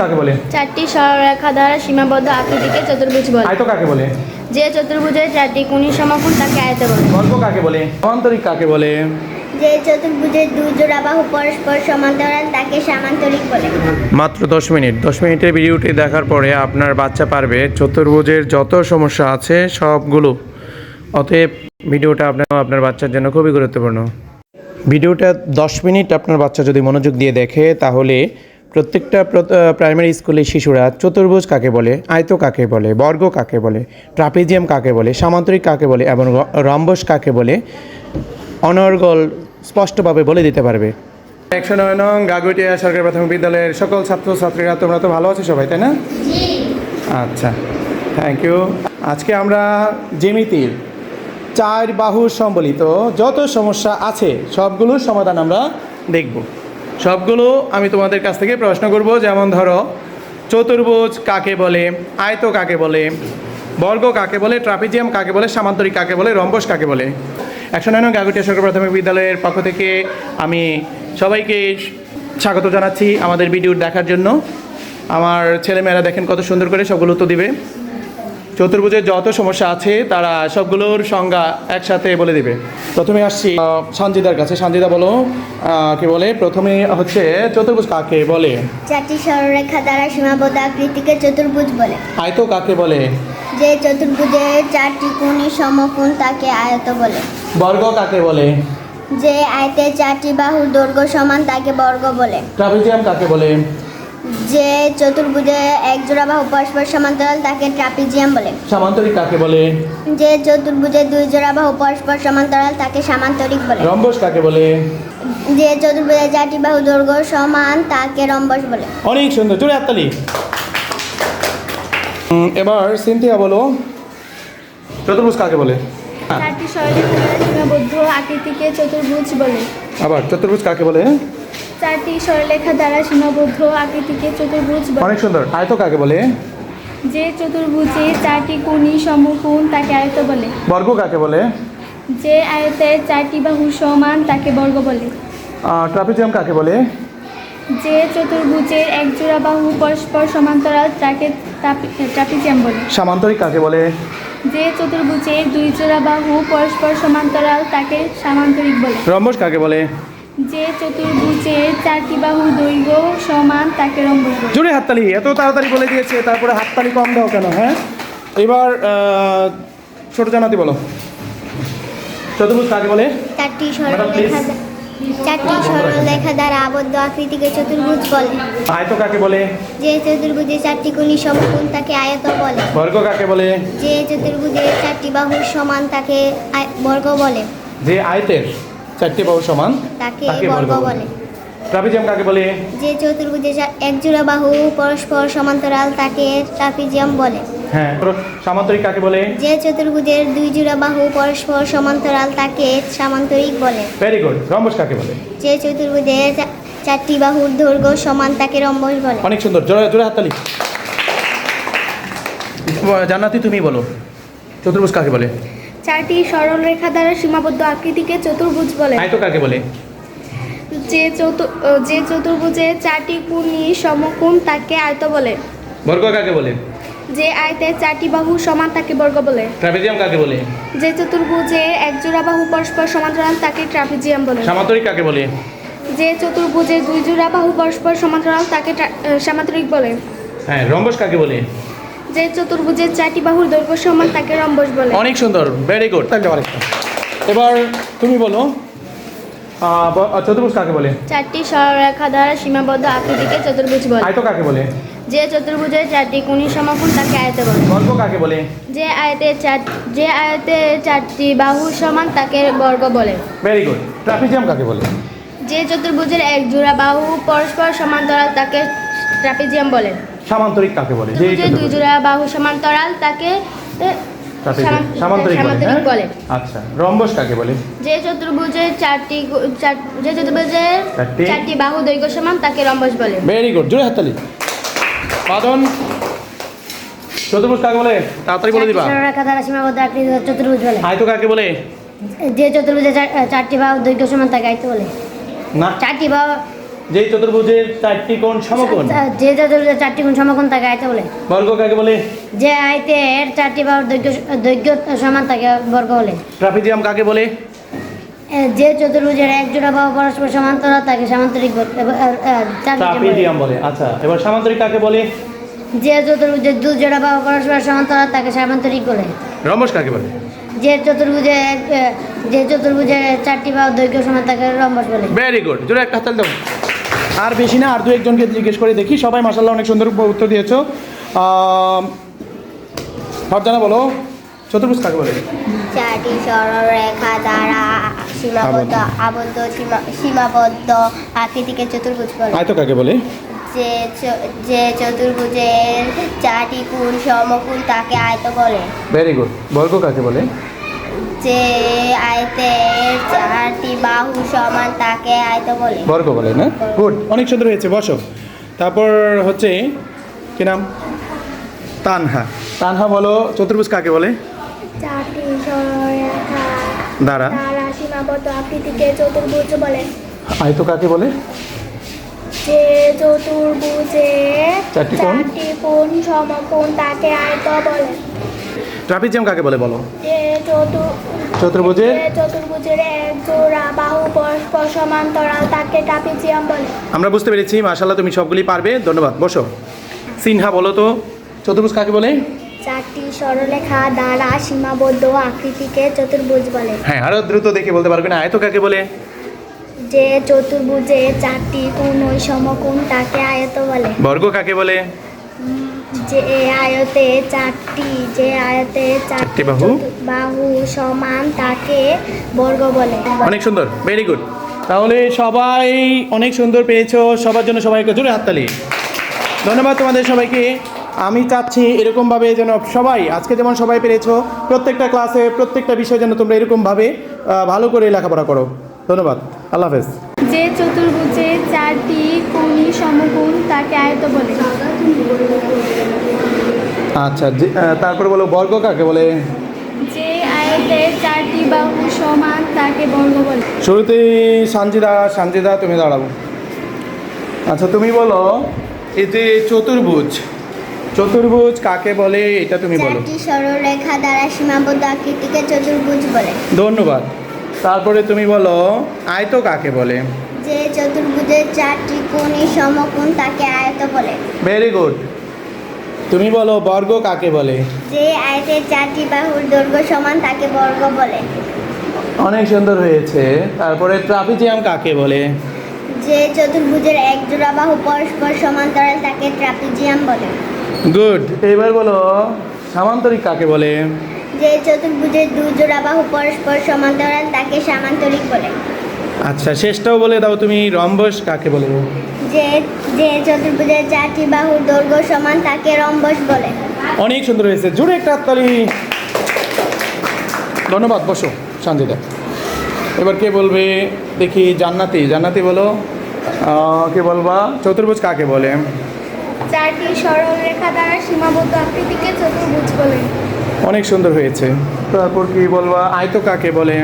কাকে বলে? চারটি সরলরেখা দ্বারা সীমাবদ্ধ আকৃতিকে চতুর্ভুজ বলে। আয়ত কাকে বলে? যে চতুর্ভুজের চারটি কোণী সমকোণ তাকে আয়ত বলে। গল্প কাকে বলে? সমান্তরিক কাকে বলে? যে চতুর্ভুজের দুই জোড়া বাহু পরস্পর সমান্তরাল তাকে সামান্তরিক বলে। মাত্র দশ মিনিট। দশ মিনিটের ভিডিওটি দেখার পরে আপনার বাচ্চা পারবে চতুর্ভুজের যত সমস্যা আছে সবগুলো। অতএব ভিডিওটা আপনার আপনার বাচ্চার জন্য খুবই গুরুত্বপূর্ণ। ভিডিওটা দশ মিনিট আপনার বাচ্চা যদি মনোযোগ দিয়ে দেখে তাহলে প্রত্যেকটা প্রাইমারি স্কুলের শিশুরা চতুর্ভুজ কাকে বলে? আয়ত কাকে বলে? বর্গ কাকে বলে? ট্রাপিজিয়াম কাকে বলে? সামান্তরিক কাকে বলে? এবং রম্বস কাকে বলে? অনর্গল স্পষ্টভাবে বলে দিতে পারবে। একশো নয় নং গাগুটিয়া সরকারি প্রাথমিক বিদ্যালয়ের সকল ছাত্রছাত্রীরা তোমরা তো ভালো আছো সবাই তাই না? আচ্ছা থ্যাংক ইউ আজকে আমরা জেমিতির চার বাহু সম্বলিত যত সমস্যা আছে সবগুলোর সমাধান আমরা দেখব। সবগুলো আমি তোমাদের কাছ থেকে প্রশ্ন করব, যেমন ধরো, চতুর্ভুজ কাকে বলে, আয়ত কাকে বলে, বর্গ কাকে বলে, ট্রাপিজিয়াম কাকে বলে, সামান্তরিক কাকে বলে, রম্বস কাকে বলে? একশো নয় গাগুটিয়া সরকার প্রাথমিক বিদ্যালয়ের পক্ষ থেকে আমি সবাইকে স্বাগত জানাচ্ছি আমাদের ভিডিও দেখার জন্য। আমার ছেলেমেয়েরা দেখেন কত সুন্দর করে সবগুলো তো দিবে। চতুর্ভুজের যত সমস্যা আছে তারা সবগুলোর সংজ্ঞা একসাথে বলে দিবে। প্রথমে আসছি সঞ্জিদার কাছে। সঞ্জিদা বলো কি বলে? প্রথমে হচ্ছে চতুর্ভুজ কাকে বলে? চারটি সরলরেখা দ্বারা সীমাবদ্ধ আকৃতিকে চতুর্ভুজ বলে। আয়ত কাকে বলে? যে চতুর্ভুজে চারটি কোণী সমকোণ তাকে আয়ত বলে। বর্গ কাকে বলে? যে আয়তের চারটি বাহুর দৈর্ঘ্য সমান তাকে বর্গ বলে। ট্রাপিজিয়াম কাকে বলে? যে চতুর্ভুজে এক জোড়া বাহু পরস্পর সমান্তরাল তাকে ট্রাপিজিয়াম বলে। সামান্তরিক কাকে বলে? যে চতুর্ভুজে দুই জোড়া বাহু পরস্পর সমান্তরাল তাকে সামান্তরিক বলে। রম্বস কাকে বলে? যে চতুর্ভুজে চারটি বাহু দৈর্ঘ্য সমান তাকে রম্বস বলে। অনেক সুন্দর চলে হাততালি এবার সিনথিয়া বলো চতুর্ভুজ কাকে বলে? চারটি সরলরেখা সীমাবদ্ধ আকৃতিকে চতুর্ভুজ বলে। আবার চতুর্ভুজ কাকে বলে? চারটি সরলরেখা দ্বারা সীমাবদ্ধ আকৃতিকে চতুর্ভুজ অনেক সুন্দর। আয়ত কাকে বলে? যে চতুর্ভুজে চারটি কোণী সমকোণ তাকে আয়ত বলে। বর্গ কাকে বলে? যে আয়তের চারটি বাহু সমান তাকে বর্গ বলে। ট্রাপিজিয়াম কাকে বলে? যে চতুর্ভুজের এক জোড়া বাহু পরস্পর সমান্তরাল তাকে ট্রাপিজিয়াম বলে। সামান্তরিক কাকে বলে? যে চতুর্ভুজের দুই জোড়া বাহু পরস্পর সমান্তরাল তাকে সামান্তরিক বলে। রম্বস কাকে বলে? যে চতুর্ভুজে চারটি বাহু দৈর্ঘ্য সমান তাকে রম্বস বলে। জোরে হাততালি এত তাড়াতাড়ি বলে দিয়েছে তারপরে হাততালি কম দাও কেন হ্যাঁ? এবার ছোট জানাতি বলো। চতুর্ভুজ কাকে বলে? চারটি. সরলরেখা চারটি সরলরেখা দ্বারা আবদ্ধ আকৃতিকে চতুর্ভুজ বলে। আয়ত কাকে বলে? যে চতুর্ভুজে চারটি কোণী সমকোণ তাকে আয়ত বলে। বর্গ কাকে বলে? যে চতুর্ভুজে চারটি বাহু সমান তাকে আয়- বর্গ বলে। যে আয়তের। চারটি বাহু সমান? তাকে বর্গ বলে। ট্রাপিজিয়াম কাকে বলে? যে চতুর্ভুজে এক জোড়া বাহু পরস্পর সমান্তরাল তাকে ট্রাপিজিয়াম বলে। হ্যাঁ সামান্তরিক কাকে বলে? যে চতুর্ভুজের দুই জোড়া বাহু পরস্পর সমান্তরাল তাকে সামান্তরিক বলে। ভেরি গুড রম্বস কাকে বলে? যে চতুর্ভুজে চারটি বাহুর দৈর্ঘ্য সমান তাকে রম্বস বলে। অনেক সুন্দর। জোরে জোরে হাততালি। জান্নাতি তুমি বলো। চতুর্ভুজ কাকে বলে? চারটি সরল রেখা দ্বারা সীমাবদ্ধ আকৃতিকে চতুর্ভুজ বলে। আয়ত কাকে বলে? যে চতু যে চতুর্ভুজে চারটি কোণী সমকোণ তাকে আয়ত বলে। বর্গ কাকে বলে? যে আয়তের চারটি বাহু সমান তাকে বর্গ বলে। ট্রাপিজিয়াম কাকে বলে? যে চতুর্ভুজে এক জোড়া বাহু পরস্পর সমান্তরাল তাকে ট্রাপিজিয়াম বলে। সামান্তরিক কাকে বলে? যে চতুর্ভুজে দুই জোড়া বাহু পরস্পর সমান্তরাল তাকে সামান্তরিক বলে। হ্যাঁ রম্বস কাকে বলে? যে চতুর্ভুজের চারটি বাহুর দৈর্ঘ্য সমান তাকে রম্বস বলে। অনেক সুন্দর ভেরি গুড এবার তুমি বলো চতুর্ভুজ কাকে বলে? চারটি সরলরেখা দ্বারা সীমাবদ্ধ আকৃতিকে চতুর্ভুজ বলে। আয়ত কাকে বলে? যে চতুর্ভুজের চারটি কোণী সমকোণ তাকে আয়ত বলে। বর্গ কাকে বলে? যে আয়তে চার যে আয়তে চারটি বাহু সমান তাকে বর্গ বলে। ভেরি গুড ট্রাপিজিয়াম কাকে বলে? যে চতুর্ভুজের এক জোড়া বাহু পরস্পর সমান্তরাল তাকে ট্রাপিজিয়াম বলে। সামান্তরিক কাকে বলে? যে চতুর্ভুজের দুই জোড়া বাহু সমান্তরাল তাকে সামান্তরিক বলে হ্যাঁ? বলে। আচ্ছা রম্বস কাকে বলে? যে চতুর্ভুজের চারটি যে চতুর্ভুজের চারটি- বাহু দৈর্ঘ্য সমান তাকে রম্বস বলে। ভেরি গুড জোরে হাততালি পাদন। চতুর্ভুজ কাকে বলে? তাড়াতাড়ি বলে দিবা। সরলরেখা দ্বারা সীমাবদ্ধ আকৃতি চতুর্ভুজ বলে। আয়ত কাকে বলে? যে চতুর্ভুজে চারটি বাহু দৈর্ঘ্য সমান তাকে আয়ত বলে। না। চারটি বাহু যে চতুর্ভুজের চারটি কোণ সমকোণ। যে চতুর্ভুজের চারটি কোণ সমকোণ তাকে আয়ত বলে। বর্গ কাকে বলে? যে আয়তের চারটি বাহুর দৈর্ঘ্য দৈর্ঘ্য সমান তাকে বর্গ বলে। ট্রাপিজিয়াম কাকে বলে? যে চতুর্ভুজের এক জোড়া বাহু পরস্পর সমান্তরাল তাকে সামান্তরিক ট্রাপিজিয়াম বলে। আচ্ছা। এবার সামান্তরিক কাকে বলে? যে চতুর্ভুজের দু জোড়া বাহু পরস্পর সমান্তরাল তাকে সামান্তরিক বলে। রম্বস কাকে বলে? যে চতুর্ভুজে যে চতুর্ভুজের চারটি বা দৈর্ঘ্য সমান তাকে রম্বস বলে। ভেরি গুড জোরে একটা হাততালি দাও। আর বেশি না আর দু একজনকে জিজ্ঞেস করে দেখি। সবাই মাসাল্লাহ অনেক সুন্দর উত্তর দিয়েছ। ফরজানা বলো চতুর্ভুজ কাকে বলে? চারটি সরলরেখা দ্বারা সীমাবদ্ধ আবদ্ধ। সীমা- সীমাবদ্ধ আকৃতিকে চতুর্ভুজ বলে। আয়ত কাকে বলে? যে যে চতুর্ভুজের চারটি কোণ সমকোণ তাকে আয়ত বলে। ভেরি গুড বর্গ কাকে বলে? যে চারটি বাহু সমান তাকে আয়ত বলে। বর্গ বলে না? গুড অনেক সুন্দর হয়েছে বসো। তারপর হচ্ছে কি নাম? তানহা। তানহা বলো চতুর্ভুজ কাকে বলে? দ্বারা সীমাবদ্ধ আকৃতিকে চতুর্ভুজ বলে। আয়ত কাকে বলে? যে চতুর্ভুজে চারটি কোণ? চারটি কোণ সমকোণ তাকে আয়ত বলে। ট্রাপিজিয়াম কাকে বলে বলো? যে চতুর চতুর্ভুজের? চতুর্ভুজের এক জোড়া বাহু পরস্পর সমান্তরাল তাকে ট্রাপিজিয়াম বলে। আমরা বুঝতে পেরেছি মাশাল্লাহ তুমি সবগুলি পারবে ধন্যবাদ। বসো। সিনহা বলো তো চতুর্ভুজ কাকে বলে? চারটি সরলরেখা দ্বারা সীমাবদ্ধ আকৃতিকে চতুর্ভুজ বলে। হ্যাঁ আরও দ্রুত দেখে বলতে পারবে না। আয়ত কাকে বলে? যে চতুর্ভুজে চারটি কোণ ওই সমকোণ তাকে আয়ত বলে। বর্গ কাকে বলে? যে আয়তে চারটি যে আয়তে চারটি বাহু? বাহু সমান তাকে বর্গ বলে। অনেক সুন্দর ভেরি গুড তাহলে সবাই অনেক সুন্দর পেয়েছ সবার জন্য সবাইকে জোরে হাততালি। ধন্যবাদ তোমাদের সবাইকে। আমি চাচ্ছি এরকমভাবে যেন সবাই আজকে যেমন সবাই পেরেছ প্রত্যেকটা ক্লাসে প্রত্যেকটা বিষয় যেন তোমরা এরকমভাবে ভালো করে লেখাপড়া করো। ধন্যবাদ। আল্লাহ হাফেজ। যে চতুর্ভুজে চারটি কোণী সমকোণ তাকে আয়ত বলে। আচ্ছা যে- তারপরে বলো বর্গ কাকে বলে? যে আয়তে চারটি বাহু সমান তাকে বর্গ বলে। শুরুতেই সানজিদা সানজিদা তুমি দাঁড়াবো আচ্ছা তুমি বলো এই যে চতুর্ভুজ চতুর্ভুজ কাকে বলে এটা তুমি বলো। চারটি সরলরেখা দ্বারা সীমাবদ্ধ আকৃতিকে চতুর্ভুজ বলে। ধন্যবাদ। তারপরে তুমি বলো আয়ত কাকে বলে? যে চতুর্ভুজের চারটি কোণী সমকোণ তাকে আয়ত বলে। ভেরি গুড তুমি বলো বর্গ কাকে বলে? যে আয়তের চারটি বাহুর দৈর্ঘ্য সমান তাকে বর্গ বলে। অনেক সুন্দর হয়েছে। তারপরে ট্রাপিজিয়াম কাকে বলে? যে চতুর্ভুজের এক জোড়া বাহু পরস্পর সমান্তরাল তাকে ট্রাপিজিয়াম বলে। গুড। এবার বলো সামান্তরিক কাকে বলে? যে চতুর্ভুজের দুই জোড়া বাহু পরস্পর সমান্তরাল তাকে সামান্তরিক বলে। আচ্ছা শেষটাও বলে দাও তুমি রম্বস কাকে বলে? যে যে চতুর্ভুজের চারটি বাহুর দৈর্ঘ্য সমান তাকে রম্বস বলে। অনেক সুন্দর হয়েছে। জোরে একটা হাততালি ধন্যবাদ বসো সঞ্জিতা এবার কে বলবে? দেখি জান্নাতি। জান্নাতি বলো। কে বলবা? চতুর্ভুজ কাকে বলে? চারটি সরল রেখা দ্বারা সীমাবদ্ধ আকৃতিকে চতুর্ভুজ বলে। অনেক সুন্দর হয়েছে। তারপর কি বলবা? আয়ত কাকে বলে?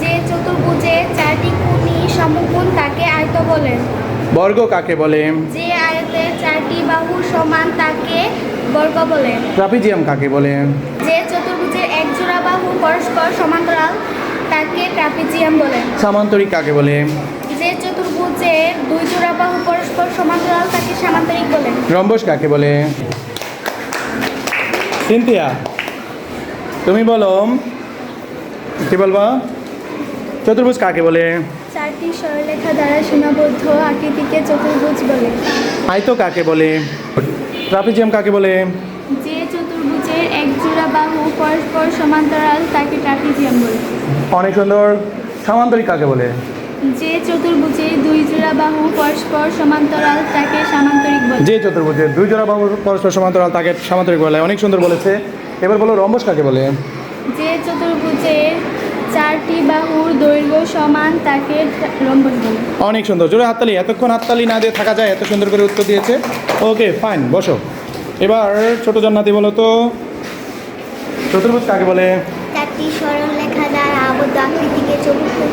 যে চতুর্ভুজে চারটি কোণী সমকোণ তাকে আয়ত বলে। বর্গ কাকে বলে? যে আয়তে চারটি বাহু সমান তাকে বর্গ বলে। ট্রাপিজিয়াম কাকে বলে? যে চতুর্ভুজের এক জোড়া বাহু পরস্পর সমান্তরাল তাকে ট্রাপিজিয়াম বলে। সামান্তরিক কাকে বলে? যে চতুর্ভুজের দুই জোড়া বাহু পরস্পর সমান্তরাল তাকে সামান্তরিক বলে। রম্বস কাকে বলে? সিনথিয়া। তুমি বলো। কি বলবা? চতুর্ভুজ কাকে বলে? চারটি সরলরেখা দ্বারা সীমাবদ্ধ আকৃতিকে চতুর্ভুজ বলে। আয়ত কাকে বলে? ট্রাপিজিয়াম কাকে বলে? যে চতুর্ভুজের এক জোড়া বাহু পরস্পর সমান্তরাল তাকে ট্রাপিজিয়াম বলে। অনেক সুন্দর। সামান্তরিক কাকে বলে? যে চতুর্ভুজে দুই জোড়া বাহু পরস্পর সমান্তরাল তাকে সামান্তরিক বলে। যে চতুর্ভুজের দুই জোড়া বাহু পরস্পর সমান্তরাল তাকে সামান্তরিক বলে। অনেক সুন্দর বলেছে। এবার বলো রম্বস কাকে বলে? যে চতুর্ভুজের চারটি বাহুর দৈর্ঘ্য সমান তাকে লম্বন বলে। অনেক সুন্দর জোরে হাততালি এতক্ষণ হাততালি না দিয়ে থাকা যায় এত সুন্দর করে উত্তর দিয়েছে। ওকে ফাইন বসো। এবার ছোট জন্নাতি বলো তো। চতুর্ভুজ কাকে বলে? চারটি সরলরেখা দ্বারা আবদ্ধ আকৃতিকে চতুর্ভুজ